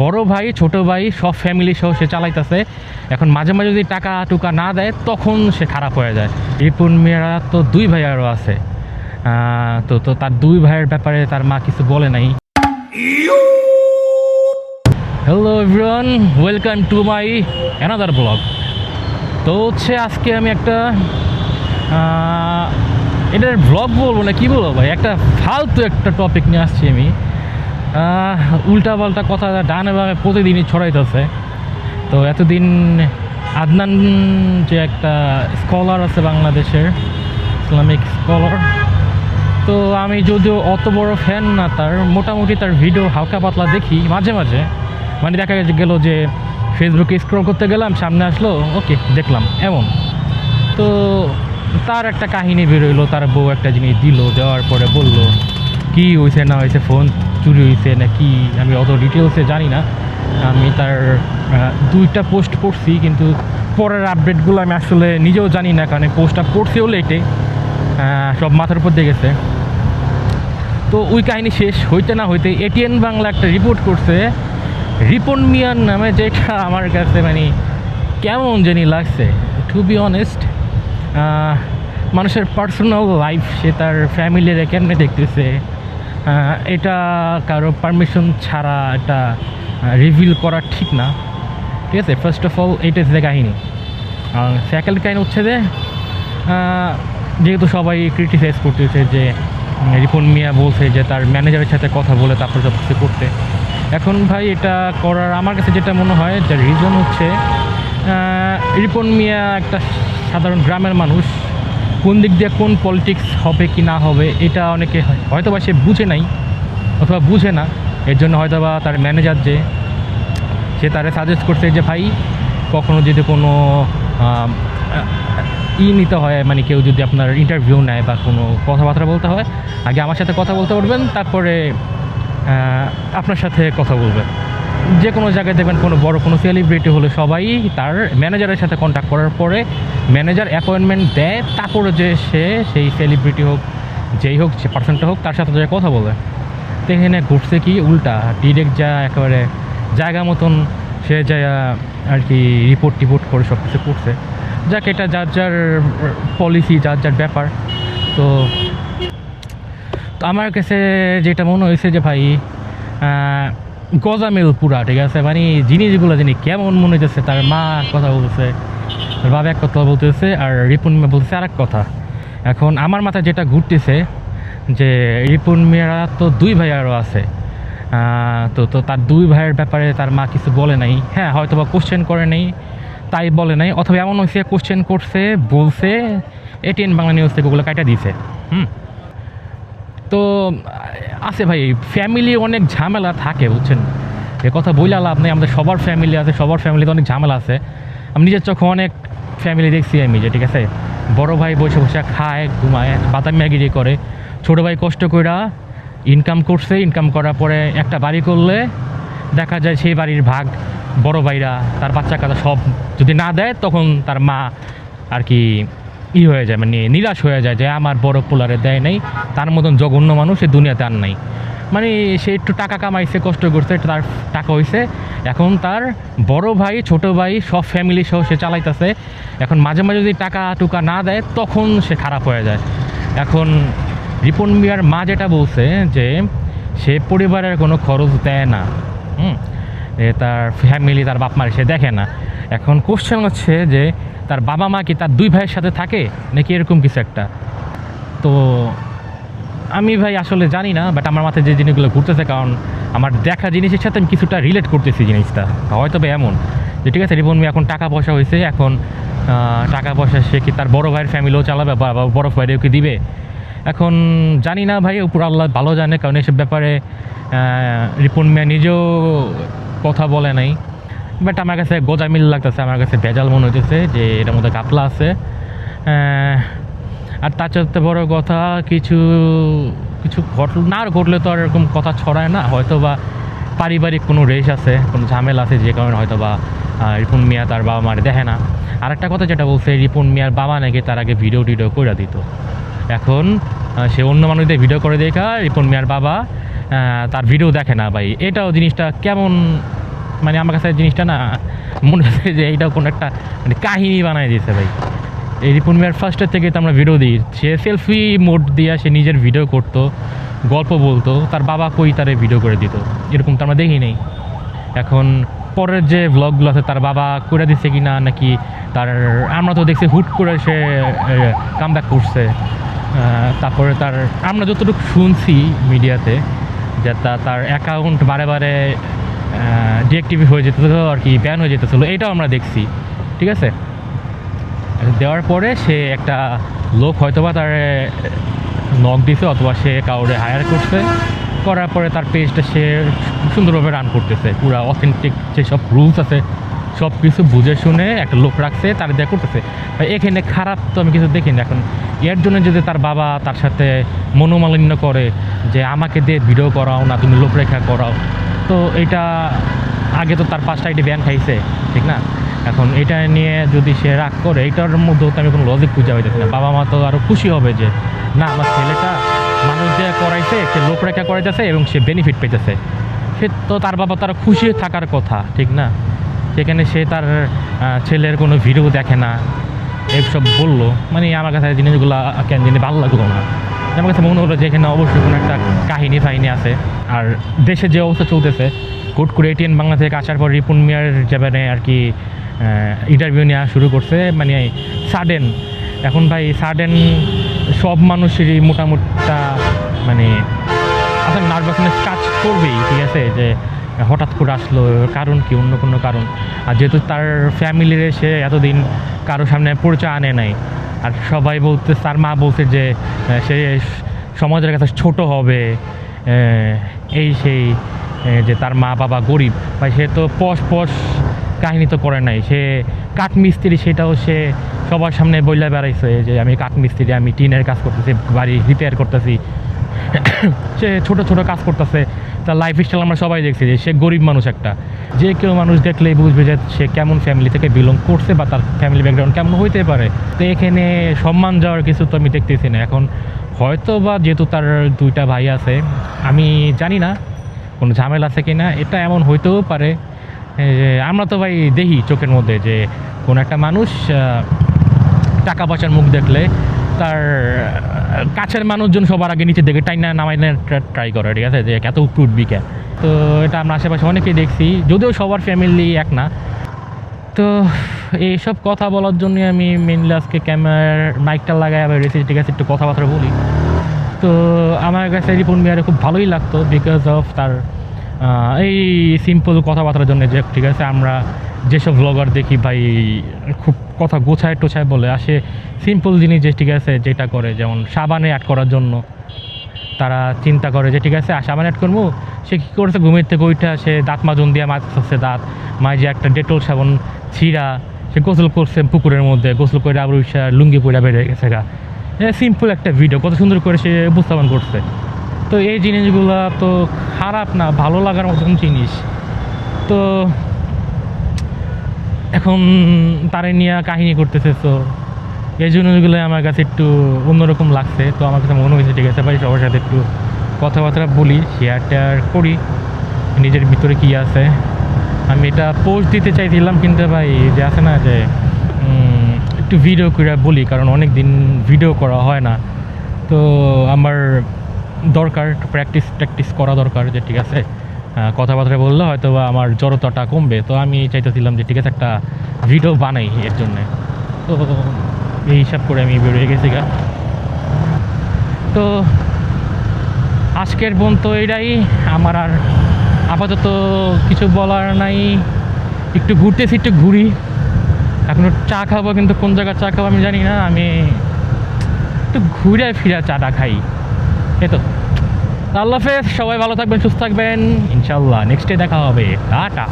বড় ভাই, ছোট ভাই, সব ফ্যামিলি সহ সে চালাইতেছে। এখন মাঝে মাঝে যদি টাকা টুকা না দেয়, তখন সে খারাপ হয়ে যায়। রিপুন মিয়ারা তো দুই ভাই আরও আছে। তো তো তার দুই ভাইয়ের ব্যাপারে তার মা কিছু বলে নাই। Hello everyone welcome to my another blog তো হচ্ছে আজকে আমি একটা এটার ব্লগ বলব না, কি বলব ভাই? একটা ফালতু একটা টপিক নিয়ে আসছি আমি। উল্টা পাল্টা কথা ডানে বামে প্রতিদিনই ছড়াইতেছে। তো এতদিন আদনান যে একটা স্কলার আছে বাংলাদেশের, ইসলামিক স্কলার তো আমি যদিও অত বড় ফ্যান না তার, মোটামুটি তার ভিডিও হালকা পাতলা দেখি মাঝে মাঝে। মানে দেখা গেল যে ফেসবুকে স্ক্রল করতে গেলাম, সামনে আসলো ওকে দেখলাম, এমন। তো তার একটা কাহিনী বেরোইলো তার বউ একটা জিনিস দিল, দেওয়ার পরে বলল কি হয়েছে না হয়েছে ফোন চুরি হয়েছে না কি আমি অত ডিটেলসে জানি না। আমি তার দুইটা পোস্ট করছি কিন্তু পরের আপডেটগুলো আমি আসলে নিজেও জানি না, কারণ পোস্টটা করছেও লেটে সব মাথার উপর দিয়ে গেছে। তো ওই কাহিনী শেষ, হইতে না হইতে এটিএন বাংলা একটা রিপোর্ট করছে, রিপন মিয়ান নামে যেটা আমার কাছে মানে কেমন জানি লাগছে টু বি অনেস্ট মানুষের পার্সোনাল লাইফ সে তার ফ্যামিলির কেমনে দেখতেছে এটা কারও পারমিশন ছাড়া এটা রিভিল করা ঠিক না। ঠিক আছে? ফার্স্ট অফ অল এইটা হচ্ছে কাহিনী। আর সেকেন্ড কাহিনী হচ্ছে যে যেহেতু সবাই ক্রিটিসাইজ করতেছে যে রিপন মিয়া বলছে যে তার ম্যানেজারের সাথে কথা বলে তারপর সব কিছু করতে। এখন ভাই এটা করার আমার কাছে যেটা মনে হয়, যে রিজন হচ্ছে রিপন মিয়া একটা সাধারণ গ্রামের মানুষ। কোন দিক দিয়ে কোন পলিটিক্স হবে কি না হবে, এটা অনেকে হয়- হয়তো বা সে বুঝে নাই, অথবা বুঝে না। এর জন্য হয়তো বা তার ম্যানেজার যে, সে তারে সাজেস্ট করছে যে, ভাই, কখনো যদি কোনো ই নিতে হয় মানে কেউ যদি আপনার ইন্টারভিউ নেয় বা কোনো কথাবার্তা বলতে হয়, আগে আমার সাথে কথা বলতে পারবেন, তারপরে আপনার সাথে কথা বলবেন। যে কোনো জায়গায় দেখবেন কোনো বড় কোনো সেলিব্রিটি হলে সবাই তার ম্যানেজারের সাথে কন্ট্যাক্ট করার পরে ম্যানেজার অ্যাপয়েন্টমেন্ট দেয়, তারপরে যে সে সেই সেলিব্রিটি হোক, যেই হোক সে পার্সনটা হোক, তার সাথে যে কথা বলে। তো এখানে ঘটছে কি উল্টা ডিরেক্ট যা একেবারে জায়গা মতন সে যা আর কি রিপোর্ট টিপোর্ট করে সব কিছু করছে। যাক, এটা যার যার পলিসি যার যার ব্যাপার। তো আমার কাছে যেটা মনে হয়েছে যে ভাই গজামেল পুরা, ঠিক আছে? মানে জিনিসগুলো যিনি কেমন মনে হইতেছে, তার মা কথা বলতেছে বাবা এক কথা বলতেছে, আর রিপুন মিয়া বলতেছে আর এক কথা। এখন আমার মাথায় যেটা ঘুরতেছে, যে রিপুন মিয়ারা তো দুই ভাই আরও আছে। তো তো তার দুই ভাইয়ের ব্যাপারে তার মা কিছু বলে নাই। হ্যাঁ হয়তো বা কোশ্চেন করে নাই, তাই বলে নাই, অথবা এমন হয়েছে কোশ্চেন করছে, বলছে এটিএন বাংলা নিউজ থেকে ওগুলো কাটা দিয়েছে হুম? তো, আছে ভাই ফ্যামিলি অনেক ঝামেলা থাকে, বুঝছেন? এ কথা বইলে লাভ নেই, আমাদের সবার ফ্যামিলি আছে, সবার ফ্যামিলিতে অনেক ঝামেলা আছে। আমি নিজের চোখে অনেক ফ্যামিলি দেখছি আমি যে, ঠিক আছে? বড় ভাই বসে বসে খায়, ঘুমায়, বাদাম ম্যাগিরি করে। ছোটো ভাই কষ্ট কইরা ইনকাম করছে ইনকাম করার পরে একটা বাড়ি করলে দেখা যায় সেই বাড়ির ভাগ বড় ভাইরা, তার বাচ্চা কাচ্চা সব যদি না দেয়, তখন তার মা আর কি ই হয়ে যায় মানে নিরাশ হয়ে যায় যে আমার বড় পোলারে দেয় নাই, তার মতন জঘন্য মানুষ এই দুনিয়াতে আর নাই। মানে সে একটু টাকা কামাইছে, কষ্ট করছে, তার টাকা হয়েছে এখন তার বড় ভাই, ছোট ভাই, সব ফ্যামিলি সহ সে চালাইতেছে। এখন মাঝে মাঝে যদি টাকা টুকা না দেয়, তখন সে খারাপ হয়ে যায়। এখন রিপন মিয়ার মা যেটা বলছে যে, সে পরিবারের কোনো খরচ দেয় না। হুম? তার ফ্যামিলি তার বাপ মার সে দেখে না। এখন কোশ্চেন হচ্ছে যে তার বাবা মা কি তার দুই ভাইয়ের সাথে থাকে? নাকি এরকম কিছু একটা? তো আমি ভাই আসলে জানি না বাট আমার মাথায় যে জিনিসগুলো ঘুরতেছে, কারণ আমার দেখা জিনিসের সাথে আমি কিছুটা রিলেট করতেছি জিনিসটা। হয়তো বা এমন। যে ঠিক আছে, রিপন এখন টাকা পয়সা হয়েছে, এখন টাকা পয়সা সে কি তার বড় ভাইয়ের ফ্যামিলিও চালাবে, বা বড় ভাইয়ের কি দিবে? এখন জানি না ভাই, উপর আল্লাহ ভালো জানে, কারণ এসব ব্যাপারে রিপন মিয়া নিজেও কথা বলে নাই। বাট আমার কাছে গোজামিল লাগতেছে, আমার কাছে ভেজাল মনে হইতেছে যে এটার মধ্যে কাপলা আছে। আর তার চাইতে বড় কথা, কিছু কিছু ঘটল না ঘটলে তো আর এরকম কথা ছড়ায় না হয়তো বা পারিবারিক কোনো রেশ আছে, কোনো ঝামেলা আছে যে কারণে হয়তো বা রিপুন মিয়া তার বাবা মার দেখে না। আর একটা কথা যেটা বলছে, রিপুন মিয়ার বাবা নাকি তার আগে ভিডিও টিডিও করে দিত। এখন সে অন্য মানুষদের ভিডিও করে দেখা, রিপন মিয়ার বাবা তার ভিডিও দেখে না ভাই। এটাও জিনিসটা কেমন মানে আমার কাছে জিনিসটা না, মনে হচ্ছে যে এইটাও কোনো একটা মানে কাহিনী বানায় দিয়েছে ভাই। এই রিপুন ফার্স্টের থেকে তো আমরা ভিডিও দিই। সে সেলফি মোড দিয়ে সে নিজের ভিডিও করতো, গল্প বলতো, তার বাবা কই তারে ভিডিও করে দিত। এরকম তো আমরা দেখি নেই। এখন পরের যে ব্লগগুলো আছে, তার বাবা করে দিচ্ছে কি না নাকি তার, আমরা তো দেখছি হুট করে সে কাম ব্যাক করছে। তারপরে তার, আমরা যতটুকু শুনছি মিডিয়াতে যে তার অ্যাকাউন্ট বারে বারে ডিএক্টিভি হয়ে যেতেছিল আর কি ব্যান হয়ে যেতেছিল এটাও আমরা দেখছি, ঠিক আছে? দেওয়ার পরে সে একটা লোক হয়তোবা তার নক দিছে অথবা সে কাউরে হায়ার করছে, করার পরে তার পেজটা সে সুন্দরভাবে রান করতেছে, পুরো অথেন্টিক যেসব রুলস আছে সব কিছু বুঝে শুনে একটা লোক রাখছে, তার দেয়া করতেছে। এখানে খারাপ তো আমি কিছু দেখিনি, এখন এর জন্য যদি তার বাবা তার সাথে মনোমালিন্য করে যে আমাকে দিয়ে ভিডিও করাও না, তুমি লোকরেখা করাও তো এটা আগে তো তার পাঁচটা আইডি ব্যান খাইছে, ঠিক না? এখন এটা নিয়ে যদি সে রাগ করে, এটার মধ্যেও তো আমি কোনো লজিক খুঁজে পাইতেছি না। বাবা মা তো আরও খুশি হবে যে, না, আমার ছেলেটা মানুষ যে করাইছে, সে লোকরেখা করাইতেছে এবং সে বেনিফিট পেতেছে। সে তো তার বাবা তার খুশি থাকার কথা, ঠিক না? সেখানে সে তার ছেলের কোনো ভিডিও দেখে না এইসব বলল। মানে আমার কাছে জিনিসগুলো কেন জানি ভালো লাগল না। আমার কাছে মনে হলো যে এখানে অবশ্যই কোনো একটা কাহিনী, ফাহিনী আছে। আর দেশে যে অবস্থা চলতেছে, হুট করে এটিএন বাংলা থেকে আসার পর রিপুন মিয়ার যাবেন আর কি ইন্টারভিউ নেওয়া শুরু করছে মানে সাডেন এখন ভাই সাডেন সব মানুষেরই মোটামুটিটা মানে আপনার নার্ভাসনেস কাজ করবেই, ঠিক আছে? যে হঠাৎ করে আসলো কারণ কি, অন্য কোনো কারণ? আর যেহেতু তার ফ্যামিলির সে এতদিন কারও সামনে পরিচয় আনে নাই আর সবাই বলতে, তার মা বলছে যে সে সমাজের কাছে ছোট হবে এই সেই যে তার মা বাবা গরিব। ভাই, সে তো পশ পশ কাহিনী তো করে নাই। সে কাঠমিস্ত্রি, সেটাও সে সবার সামনে বইলা বেড়াইছে যে, আমি কাঠমিস্ত্রি, আমি টিনের কাজ করতেছি, বাড়ি রিপেয়ার করতেছি। সে ছোট ছোট কাজ করতেছে। তার লাইফ স্টাইল আমরা সবাই দেখছি যে সে গরিব মানুষ একটা। যে কেউ মানুষ দেখলেই বুঝবে যে সে কেমন ফ্যামিলি থেকে বিলং করছে বা তার ফ্যামিলি ব্যাকগ্রাউন্ড কেমন হইতে পারে। তো এখানে সম্মান যাওয়ার কিছু তো আমি দেখতেছি না। এখন হয়তো বা যেহেতু তার দুইটা ভাই আছে, আমি জানি না কোনো ঝামেলা আছে কি না এটা এমন হইতেও পারে। আমরা তো ভাই দেখি চোখের মধ্যে যে কোনো একটা মানুষ টাকা পয়সার মুখ দেখলে তার কাছের মানুষজন সবার আগে নিচে দেখে টাইনা নামাই ট্রাই করে, ঠিক আছে? যে এত উপরে উঠবি কে? তো এটা আমরা আশেপাশে অনেকেই দেখছি, যদিও সবার ফ্যামিলি এক না। তো এইসব কথা বলার জন্য আমি মেনলি আজকে ক্যামেরার মাইকটা লাগাই আবার রেসি ঠিক আছে? একটু কথাবার্তা বলি। তো আমার কাছে রিপন মিয়ারে খুব ভালোই লাগতো বিকজ অফ তার এই সিম্পল কথাবার্তার জন্য যে, ঠিক আছে? আমরা যেসব ব্লগার দেখি ভাই, খুব কথা গোছায় টোছায় বলে। আসে সিম্পল জিনিস যে ঠিক আছে, যেটা করে, যেমন সাবানে অ্যাড করার জন্য। তারা চিন্তা করে যে ঠিক আছে সাবান অ্যাড করব? সে কী করেছে? ঘুমের থেকে ওইটা সে দাঁত মাজন দিয়ে মাজতেছে দাঁত। মাঝে একটা ডেটল সাবান ছিঁড়া, সে গোসল করছে পুকুরের মধ্যে। গোসল করে আবার উইসা লুঙ্গি পইরা বেড়ে গেছে গা। সিম্পল একটা ভিডিও কত সুন্দর করে সে উপস্থাপন করছে। তো এই জিনিসগুলো তো খারাপ না, ভালো লাগার মতন জিনিস। তো এখন তারে নিয়ে কাহিনী করতেছে, তো এই জন্যগুলো আমার কাছে একটু অন্যরকম লাগছে। তো আমার কাছে মনে হয়েছে, ঠিক আছে ভাই, সবার সাথে একটু কথাবার্তা বলি শেয়ার টেয়ার করি, নিজের ভিতরে কি আছে? আমি এটা পোস্ট দিতে চাইছিলাম, কিন্তু ভাই যে আছে না যে একটু ভিডিও করে বলি, কারণ অনেক দিন ভিডিও করা হয় না। তো আমার দরকার প্র্যাকটিস প্র্যাকটিস করা দরকার যে, ঠিক আছে? কথাবার্তা বললে হয়তো বা আমার জড়তাটা কমবে। তো আমি চাইতেছিলাম যে ঠিক আছে একটা ভিডিও বানাই এর জন্যে। তো এই হিসাব করে আমি বেরিয়ে গেছি গা। তো আজকের বোন তো এটাই আমার আর আপাতত কিছু বলার নাই। একটু ঘুরতেছি একটু ঘুরি। এখন চা খাব কিন্তু কোন জায়গায় চা খাব আমি জানি না। আমি একটু ঘুরে ফিরে চাটা খাই। এই তো। আল্লাহ হাফেজ সবাই ভালো থাকবেন সুস্থ থাকবেন। ইনশাল্লাহ নেক্সট ডে দেখা হবে। টাটা।